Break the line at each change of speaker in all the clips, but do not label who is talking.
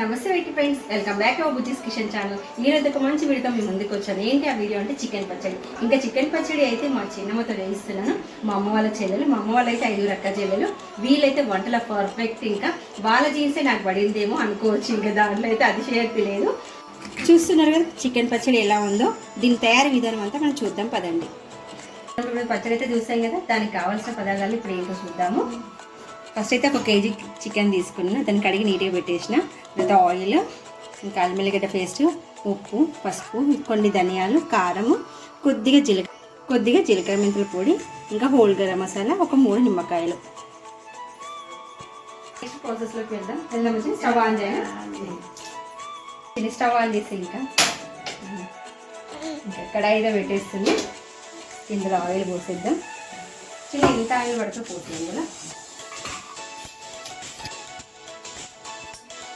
Namaste wait friends welcome back to Bujji's kitchen channel. ఈ రోజు ఒక మంచి వీడియోతో మీ ముందుకు వచ్చాను. ఏంటి ఆ వీడియో అంటే చికెన్ పచ్చడి. ఇంకా చికెన్ పచ్చడి అయితే మా చిన్నమ్మతో వేయిస్తున్నాను మా అమ్మ వాళ్ళ చెల్లెలు మా అమ్మ వాళ్ళైతే ఐదుగురు అక్క చెల్లెలు. వీళ్ళైతే వంటల పర్ఫెక్ట్ ఇంకా. వాళ్ళ జీన్సే నాకు పడిందేమో అనుకోవచ్చు ఇంకా దాంట్లో అయితే అతిశయక్తి లేదు. చూస్తున్నారు కదా చికెన్ పచ్చడి ఎలా ఉందో దీని తయారీ విధానం అంతా మనం చూద్దాం పదండి. పచ్చడి అయితే చూసాం కదా దానికి కావాల్సిన పదార్థాలు ఇప్పుడు ఏంటో చూద్దాము. ఫస్ట్ అయితే ఒక కేజీ చికెన్ తీసుకున్నాను దాన్ని కడిగి నీట్గా పెట్టేసిన. తర్వాత ఆయిల్ ఇంకా అల్లిగడ్డ పేస్ట్ ఉప్పు పసుపు కొన్ని ధనియాలు కారము కొద్దిగా జీలక కొద్దిగా జీలకర్ర మెంతుల పొడి ఇంకా హోల్ గరం మసాలా ఒక మూడు నిమ్మకాయలు. నెక్స్ట్ ప్రాసెస్లోకి వెళ్దాం. వెళ్దాం వచ్చి స్టవ్ ఆన్ చేయాలి. స్టవ్ ఆన్ చేసి ఇంకా ఇంకా కడాయిలో పెట్టేస్తుంది. ఇందులో ఆయిల్ పోసేద్దాం. చిన్న ఇంత ఆయిల్ పడితే పోతుంది ఇందులో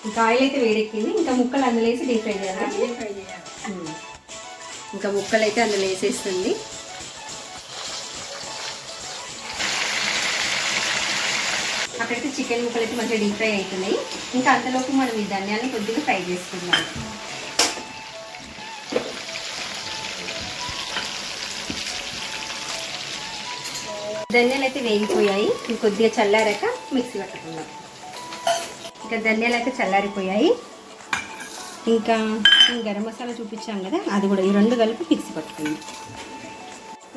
ఇంకా ఆయిల్ అయితే వేడెక్కింది. ఇంకా ముక్కలు అందులో వేసి డీప్ ఫ్రై చేయాలి. ఇంకా ముక్కలు అయితే అందులో వేసేస్తుంది. అక్కడైతే చికెన్ ముక్కలు అయితే మంచిగా డీప్ ఫ్రై అవుతున్నాయి. ఇంకా అంతలోపు మనం ఈ ధనియాలను కొద్దిగా ఫ్రై చేసుకుందాం. ధనియాలు అయితే వేగిపోయాయి. కొద్దిగా చల్లారాక మిక్సీ పట్టుకుందాం. ఇంకా ధనియాలు అయితే చల్లారిపోయాయి. ఇంకా ఇంకా గరం మసాలా చూపించాం కదా అది కూడా ఈ రెండు కలిపి మిక్సీ పట్టుకుంది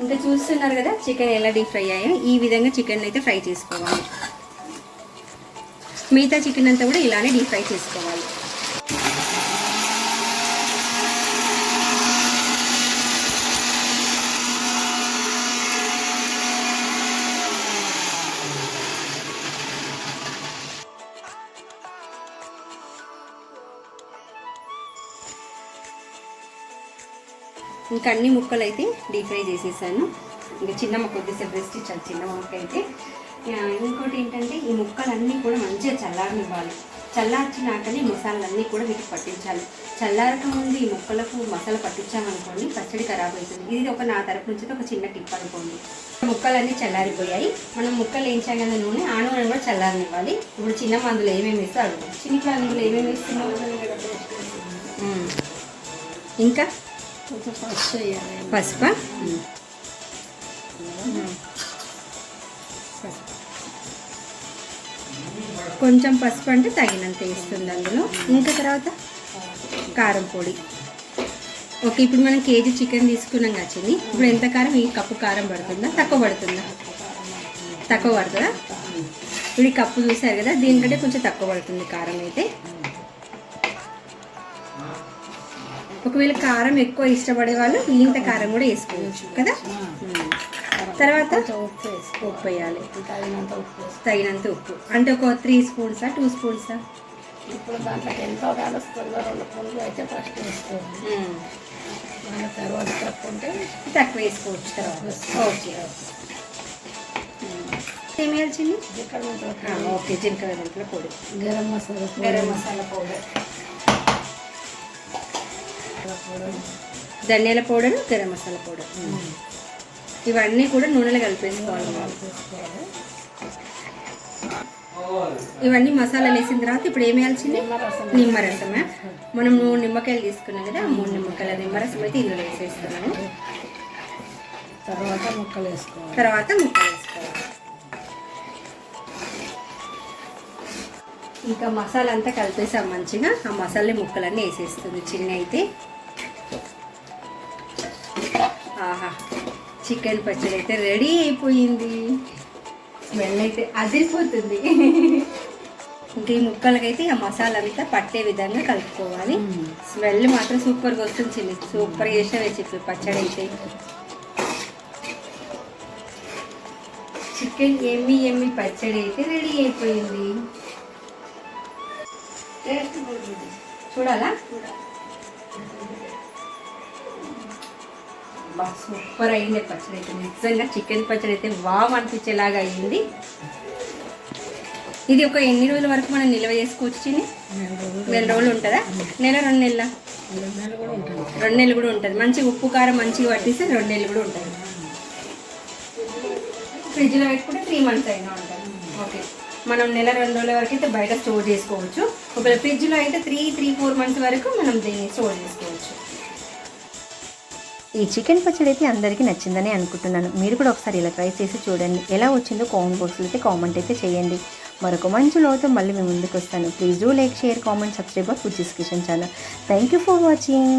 ఇంకా చూస్తున్నారు కదా చికెన్ ఎలా డీప్ ఫ్రై అయ్యాయో ఈ విధంగా చికెన్ అయితే ఫ్రై చేసుకోవాలి. మిగతా చికెన్ అంతా కూడా ఇలానే డీప్ ఫ్రై చేసుకోవాలి. ఇంకా అన్ని ముక్కలు అయితే డీప్ ఫ్రై చేసేసాను. ఇంకా చిన్నమ్మ కొద్దిసేపు రెస్ట్ ఇచ్చాను చిన్న ముక్క అయితే ఇంకోటి ఏంటంటే ఈ ముక్కలన్నీ కూడా మంచిగా చల్లారనివ్వాలి. చల్లార్చినాకనే ఈ మసాలాలన్నీ కూడా వీటికి పట్టించాలి. చల్లారక ముందు ఈ ముక్కలకు మసాలా పట్టించామనుకోండి పచ్చడి ఖరాబ్ అవుతుంది. ఇది ఒక నా తరపు నుంచి ఒక చిన్న టిప్ అనుకోండి. ముక్కలన్నీ చల్లారిపోయాయి. మనం ముక్కలు వేయించాం కదా నూనె ఆ నూనె కూడా చల్లారనివ్వాలి. ఇప్పుడు చిన్నమ్మ అందులో ఏమేమి వేస్తే అడుగు చిన్న అందులో ఏమేమి వేస్తున్నావు? ఉమ్. ఇంకా? పసుపా? కొంచెం పసుపు అంటే తగినంత వేస్తుంది అందులో. ఇంకా తర్వాత? కారం పొడి. ఓకే ఇప్పుడు మనం కేజీ చికెన్ తీసుకున్నాం వచ్చింది ఇప్పుడు ఎంత కారం? ఈ కప్పు కారం పడుతుందా? తక్కువ పడుతుందా? తక్కువ పడుతుందా? ఇప్పుడు ఈ కప్పు చూసారు కదా దీనికంటే కొంచెం తక్కువ పడుతుంది కారం అయితే. ఒకవేళ కారం ఎక్కువ ఇష్టపడే వాళ్ళు ఇంత కారం కూడా వేసుకోవచ్చు కదా. తర్వాత
ఉప్పు
వేయాలి.
తగినంత ఉప్పు వేసుకో
తగినంత ఉప్పు. అంటే ఒక త్రీ స్పూన్సా టూ స్పూన్సా
ఇప్పుడు దాంట్లోకి ఎంతో కలుస్తుందో రెండు అయితే ఫస్ట్ వేసుకోవాలి. మళ్ళీ తర్వాత తప్పుంటే
తక్కువ వేసుకోవచ్చు తర్వాత. ఓకే. ఏం వేయాలి చిన్ని?
ఇక్కడ ఉంటుంది
ఆ, ఓకే. జీలకర్ర మెంతుల పొడి.
గరం మసాలా
గరం మసాలా పౌడర్. ధనియాల పౌడర్ గరం మసాలా పౌడర్. ఇవన్నీ కూడా నూనెలో కలిపేసుకోవాలి ఇవన్నీ మసాలాలు వేసిన తర్వాత ఇప్పుడు ఏం వేయాలి చిన్ని
నిమ్మరసం
నిమ్మరసమా? మనం మూడు నిమ్మకాయలు తీసుకున్నాం కదా మూడు నిమ్మకాయల నిమ్మరసం అయితే ఇందులో వేసేస్తున్నాను
తర్వాత ముక్కలు వేసుకోవాలి.
తర్వాత ముక్కలు వేసుకోవాలి. ఇంకా మసాలా అంతా కలిపేసాం మంచిగా. ఆ మసాలా ముక్కలన్నీ వేసేస్తుంది చిన్న అయితే ఆహా చికెన్ పచ్చడి అయితే రెడీ అయిపోయింది. స్మెల్ అయితే అదిరిపోతుంది. ఇంకా ఈ ముక్కలకైతే ఆ మసాలా అంతా పట్టే విధంగా కలుపుకోవాలి. స్మెల్ మాత్రం సూపర్గా వస్తుంది చిన్ని సూపర్ చేసినవే చెప్పి పచ్చడి అయితే. చికెన్ ఎమ్మి ఎమ్మి పచ్చడి అయితే రెడీ అయిపోయింది. చూడాలా? బా సూపర్ అయింది పచ్చడి అయితే. నిజంగా చికెన్ పచ్చడి అయితే వావ్ అనిపించేలాగా అయింది. ఇది ఒక ఎన్ని రోజుల వరకు మనం నిల్వ చేసుకోవచ్చు
నెల రోజులు
ఉంటుందా? నెల రెండు నెలల
నెలలు?
రెండు నెలలు కూడా ఉంటుంది. మంచి ఉప్పు కారం మంచిగా పట్టిస్తే రెండు నెలలు కూడా ఉంటుంది. ఫ్రిడ్జ్లో పెట్టుకుంటే త్రీ మంత్స్ అయినా ఉంటుంది. ఓకే.
మనం నెల రెండు రోజుల వరకు అయితే బయట స్టోర్ చేసుకోవచ్చు. ఒకవేళ ఫ్రిడ్జ్లో అయితే త్రీ త్రీ ఫోర్ మంత్స్ వరకు మనం దీన్ని స్టోర్ చేసుకోవచ్చు.
ఈ చికెన్ పచ్చడి అయితే అందరికీ నచ్చిందని అనుకుంటున్నాను. మీరు కూడా ఒకసారి ఇలా ట్రై చేసి చూడండి. ఎలా వచ్చిందో కామెంట్ బాక్స్లో అయితే కామెంట్ అయితే చేయండి. మరొక మంచి లోతో మళ్ళీ మేము ముందుకు వస్తాను. Please do like share comment subscribe food description channel thank you for watching